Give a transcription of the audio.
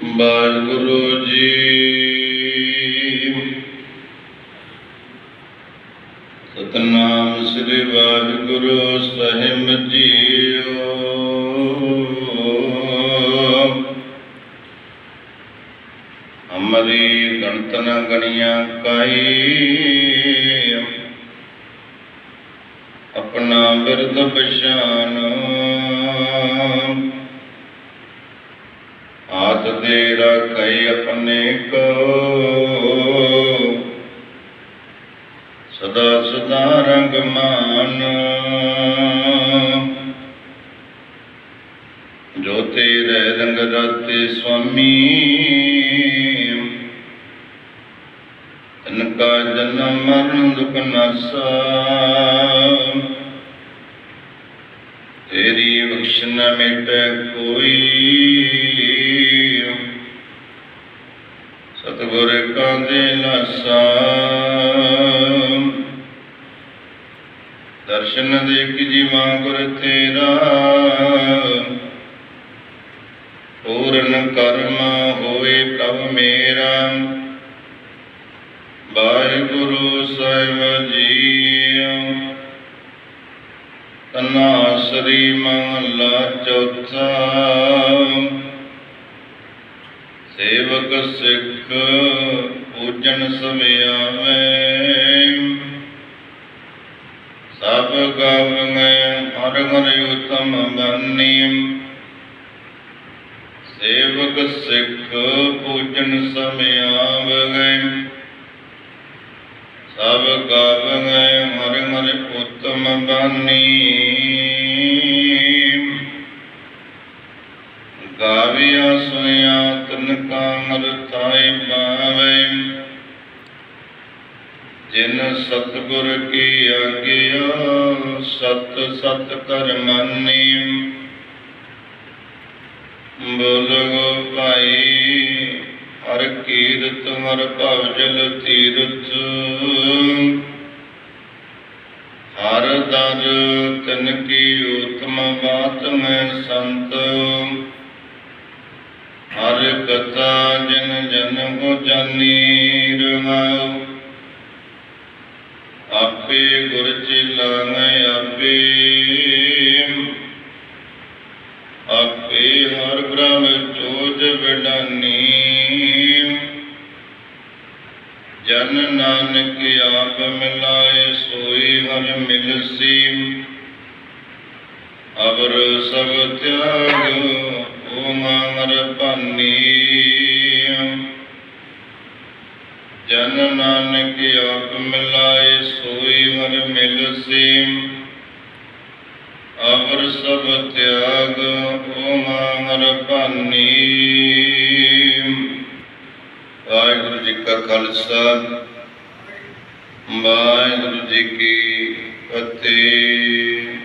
ਵਾਹਿਗੁਰੂ ਜੀ। ਸਤਨਾਮ ਸ੍ਰੀ ਵਾਹਿਗੁਰੂ ਸਾਹਿਬ ਜੀਓ। ਹਮਰੀ ਗਣਤ ਨ ਗਣੀਆਂ ਕਾਈ। ਆਪਣਾ ਬਿਰਦ ਪਛਾਨ ਦੇ ਰਖਈ ਆਪਣੇ ਕੋ। ਸਦਾ ਸਦਾ ਰੰਗ ਮਾਨ। ਜੋ ਤੇਰੇ ਰੰਗ ਰਾਤੇ ਸੁਆਮੀ। ਤਨਕਾ ਜਨਮ ਮਰਨ ਦੁਖ ਨਾਸਾ। ਤੇਰੀ ਬਖਸ਼ ਨ ਕੋਈ। ਸਤਿਗੁਰ ਕਾ ਲਾਸਾ। ਦਰਸ਼ਨ ਦੇਖ ਜੀਵਾਂ ਗੁਰ ਤੇਰਾ। ਪੂਰਨ ਕਰਮ ਹੋਏ ਪ੍ਰਭ ਮੇਰਾ। ਵਾਹਿਗੁਰੂ ਸਾਹਿਬ ਜੀਓ। ਤਨਾ ਸ੍ਰੀ ਮਹਲਾ ਚੌਥਾ। ਸੇਵਕ ਸਿੱਖ ਪੂਜਨ ਸਭਿਆਵੇ ਸਭ ਗਾਵੰਗੇ ਹਰ ਹਰ ਉਤਮ ਬੰਨੀ ਸੇਵਕ ਸਿੱਖ ਪੂਜਨ ਸਭਿਆਵੇ ਸਭ ਗਾਵੰਗੇ ਹਰ ਹਰ ਉਤਮ ਬਾਨੀ ਗਾਵਿਆ ਸੁਨਿਆ ਤਨ ਕਾ ਮਰਤਾਏ ਪਾਵੇ ਜਿਨ ਸਤਗੁਰ ਕੀ ਆਗਿਆ, ਸਤ ਸਤ ਕਰ ਮਾਨੀ ਬੋਲੋ ਭਾਈ ਹਰ ਕੀਰਤ ਹਰ ਭਵ ਜਲ ਤੀਰਥ। ਹਰ ਦਰ ਤਨ ਕੀ ਉਤਮ ਬਾਤ ਮੈਂ ਸੰਤ। ਹਰ ਕਥਾ ਜਨ ਜਨ ਕੋ ਜਾਨੀ ਰਹਾਉ ਆਪੇ ਗੁਰ ਚਿਲਾਵੇਂ ਆਪੇ ਆਪੇ ਹਰ ਬ੍ਰਹਮ ਚੋਜ ਬਿਡਾਨੀ ਜਨ ਨਾਨਕ ਆਪ ਮਿਲਾਏ ਸੋਈ ਹਰ ਮਿਲਸੀ ਅਵਰ ਸਭ ਤਿਆਗ ਓ ਮਾਰ ਜਨ ਨਾਨਕ ਆਪ ਮਿਲਾਏ, ਸੋਈ ਹਰ ਮਿਲਸੀ ਅਵਰ ਸਭ ਤਿਆਗ, ਓ ਮਾਰ ਭਾਨੀ ਵਾਹਿਗੁਰੂ ਜੀ ਕਾ ਖਾਲਸਾ, ਵਾਹਿਗੁਰੂ ਜੀ ਕੀ ਫਤਿਹ।